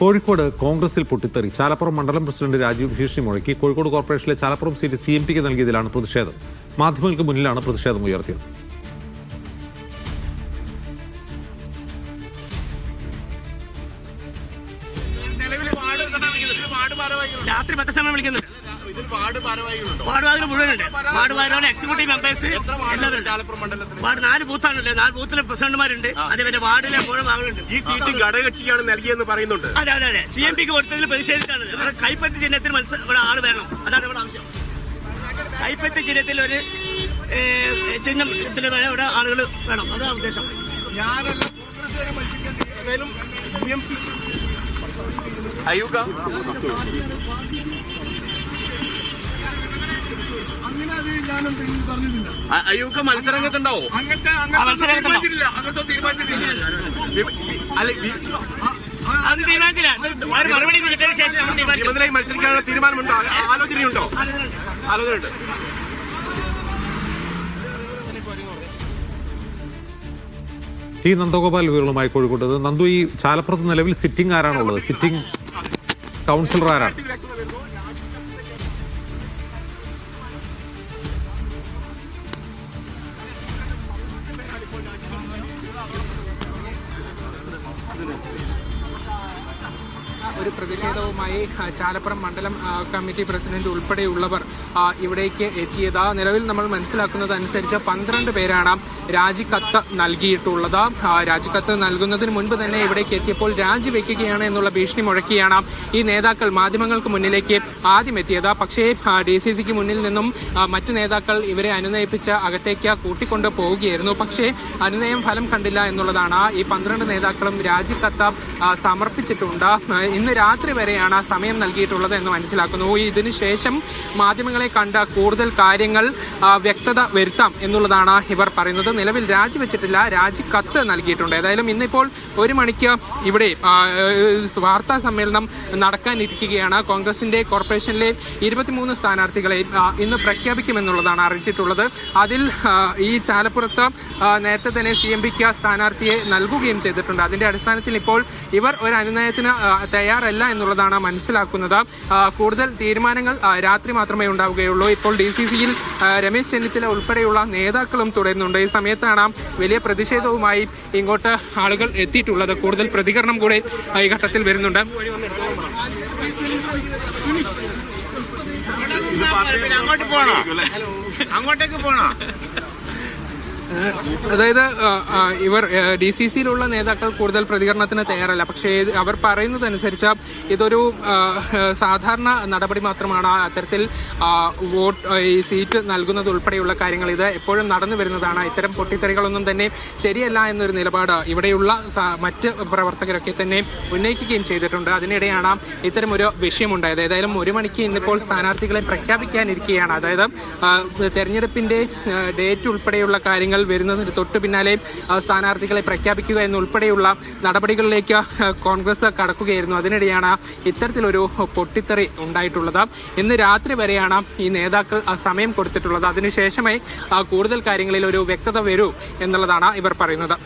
കോഴിക്കോട് കോൺഗ്രസിൽ പൊട്ടിത്തെറി. ചാലപ്പുറം മണ്ഡലം പ്രസിഡന്റ് രാജീവ് ഭീഷണി മുഴക്കി. കോഴിക്കോട് കോർപ്പറേഷനിലെ ചാലപ്പുറം സീറ്റ് സി എം പിക്ക് നൽകിയതിലാണ് പ്രതിഷേധം. മാധ്യമങ്ങൾക്ക് മുന്നിലാണ് പ്രതിഷേധം ഉയർത്തിയത്. രാത്രി പത്ത് സമയം വിളിക്കുന്നുണ്ട്. ഇതിൽ വാർഡ് ഭാരവാഹികളുണ്ടോ? വാർഡ് വാതിൽ മുഴുവനുണ്ട് വാർഡ് വാതിലാണ് എക്സിക്യൂട്ടീവ് മെമ്പേഴ്സ് എല്ലാവരും വാർഡ് നാല് ബൂത്താണല്ലേ നാല് ബൂത്തിലെ പ്രസിഡന്റുമാരുണ്ട്. അതേപോലെ വാർഡിലെ മുഴുവൻ ഭാഗങ്ങളുണ്ട്. ഈ സീറ്റ് ഘടകക്ഷിയാണ് നൽകിയെന്ന് പറയുന്നുണ്ട്. അതെ അതെ അതെ. സി എം പിക്ക് കൊടുത്തതിൽ പ്രതിഷേധിച്ചാണ്. ഇവിടെ കൈപ്പത്തി ചിഹ്നത്തിൽ മത്സരം ഇവിടെ ആൾ വരണം അതാണ് ഇവിടെ ആവശ്യം. കൈപ്പത്തി ചിഹ്നത്തിൽ ഒരു ചിഹ്നം വേണം ഇവിടെ ആളുകൾ വേണം. അതാണ് ഉദ്ദേശം. ഏതായാലും CMP അയ്യൂക്ക മത്സരരംഗത്തുണ്ടാവോ? അങ്ങനത്തെ തീരുമാനിച്ചിട്ടില്ല. അത് മറുപടി കിട്ടിയതിനു ശേഷം നമ്മൾ തീരുമാനിക്കും. മത്സരിക്കാനുള്ള തീരുമാനമുണ്ടോ? ആലോചനയുണ്ടോ? ആലോചനയുണ്ട്. ഈ നന്ദഗോപാൽ വിവരങ്ങളുമായി കോഴിക്കോട്ട് നന്ദു ഈ ചാലപ്പുറത്ത് നിലവിൽ സിറ്റിംഗ് ആരാണുള്ളത്? സിറ്റിംഗ് കൗൺസിലർ ആരാണ്? üzere. ഒരു പ്രതിഷേധവുമായി ചാലപ്പുറം മണ്ഡലം കമ്മിറ്റി പ്രസിഡന്റ് ഉൾപ്പെടെയുള്ളവർ ഇവിടേക്ക് എത്തിയത്. നിലവിൽ നമ്മൾ മനസ്സിലാക്കുന്നത് അനുസരിച്ച് പന്ത്രണ്ട് പേരാണ് രാജിക്കത്ത് നൽകിയിട്ടുള്ളത്. രാജിക്കത്ത് നൽകുന്നതിന് മുൻപ് തന്നെ ഇവിടേക്ക് എത്തിയപ്പോൾ രാജിവെക്കുകയാണ് എന്നുള്ള ഭീഷണി മുഴക്കിയാണ് ഈ നേതാക്കൾ മാധ്യമങ്ങൾക്ക് മുന്നിലേക്ക് ആദ്യം എത്തിയത്. പക്ഷേ ഡി സി സിക്ക് മുന്നിൽ നിന്നും മറ്റു നേതാക്കൾ ഇവരെ അനുനയിപ്പിച്ച് അകത്തേക്ക് കൂട്ടിക്കൊണ്ട് പോവുകയായിരുന്നു. പക്ഷേ അനുനയം ഫലം കണ്ടില്ല എന്നുള്ളതാണ്. ഈ പന്ത്രണ്ട് നേതാക്കളും രാജിക്കത്ത് സമർപ്പിച്ചിട്ടുണ്ട്. ഇന്ന് രാത്രി വരെയാണ് ആ സമയം നൽകിയിട്ടുള്ളത് എന്ന് മനസ്സിലാക്കുന്നു. ഇതിനു ശേഷം മാധ്യമങ്ങളെ കണ്ട കൂടുതൽ കാര്യങ്ങൾ വ്യക്തത വരുത്താം എന്നുള്ളതാണ് ഇവർ പറയുന്നത്. നിലവിൽ രാജിവെച്ചിട്ടില്ല. രാജി കത്ത് നൽകിയിട്ടുണ്ട്. ഏതായാലും ഇന്നിപ്പോൾ ഒരു മണിക്ക് ഇവിടെ വാർത്താ സമ്മേളനം നടക്കാനിരിക്കുകയാണ്. കോൺഗ്രസിന്റെ കോർപ്പറേഷനിലെ ഇരുപത്തിമൂന്ന് സ്ഥാനാർത്ഥികളെ ഇന്ന് പ്രഖ്യാപിക്കുമെന്നുള്ളതാണ് അറിയിച്ചിട്ടുള്ളത്. അതിൽ ഈ ചാലപ്പുറത്ത് നേരത്തെ തന്നെ സി എം പിക്ക് സ്ഥാനാർത്ഥിയെ നൽകുകയും ചെയ്തിട്ടുണ്ട്. അതിന്റെ അടിസ്ഥാനത്തിൽ ഇപ്പോൾ ഇവർ ഒരു അനുനയത്തിന് തയ്യാറല്ല എന്നുള്ളതാണ് മനസ്സിലാക്കുന്നത്. കൂടുതൽ തീരുമാനങ്ങൾ രാത്രി മാത്രമേ ഉണ്ടാവുകയുള്ളൂ. ഇപ്പോൾ ഡി സി സിയിൽ രമേശ് ചെന്നിത്തല ഉൾപ്പെടെയുള്ള നേതാക്കളും തുടരുന്നുണ്ട്. ഈ സമയത്താണ് വലിയ പ്രതിഷേധവുമായി ഇങ്ങോട്ട് ആളുകൾ എത്തിയിട്ടുള്ളത്. കൂടുതൽ പ്രതികരണം കൂടെ ഈ ഘട്ടത്തിൽ വരുന്നുണ്ട്. അങ്ങോട്ടേക്ക് പോണോ അങ്ങോട്ടേക്ക് പോണോ? അതായത് ഇവർ ഡി സി സിയിലുള്ള നേതാക്കൾ കൂടുതൽ പ്രതികരണത്തിന് തയ്യാറല്ല. പക്ഷേ അവർ പറയുന്നതനുസരിച്ച് ഇതൊരു സാധാരണ നടപടി മാത്രമാണ്. അത്തരത്തിൽ വോട്ട് ഈ സീറ്റ് നൽകുന്നത് ഉൾപ്പെടെയുള്ള കാര്യങ്ങൾ ഇത് എപ്പോഴും നടന്നു വരുന്നതാണ്. ഇത്തരം പൊട്ടിത്തെറികളൊന്നും തന്നെ ശരിയല്ല എന്നൊരു നിലപാട് ഇവിടെയുള്ള മറ്റ് പ്രവർത്തകരൊക്കെ തന്നെ ഉന്നയിക്കുകയും ചെയ്തിട്ടുണ്ട്. അതിനിടെയാണ് ഇത്തരം ഒരു വിഷയമുണ്ടായത്. ഏതായാലും ഒരു മണിക്ക് ഇന്നിപ്പോൾ സ്ഥാനാർത്ഥികളെ പ്രഖ്യാപിക്കാനിരിക്കുകയാണ്. അതായത് തെരഞ്ഞെടുപ്പിന്റെ ഡേറ്റ് ഉൾപ്പെടെയുള്ള കാര്യങ്ങൾ വരുന്നതിന് തൊട്ട് പിന്നാലെ സ്ഥാനാർത്ഥികളെ പ്രഖ്യാപിക്കുക എന്നുൾപ്പെടെയുള്ള നടപടികളിലേക്ക് കോൺഗ്രസ് കടക്കുകയായിരുന്നു. അതിനിടെയാണ് ഇത്തരത്തിലൊരു പൊട്ടിത്തെറി ഉണ്ടായിട്ടുള്ളത്. ഇന്ന് രാത്രി വരെയാണ് ഈ നേതാക്കൾ സമയം കൊടുത്തിട്ടുള്ളത്. അതിനുശേഷമേ കൂടുതൽ കാര്യങ്ങളിൽ ഒരു വ്യക്തത വരൂ എന്നുള്ളതാണ് ഇവർ പറയുന്നത്.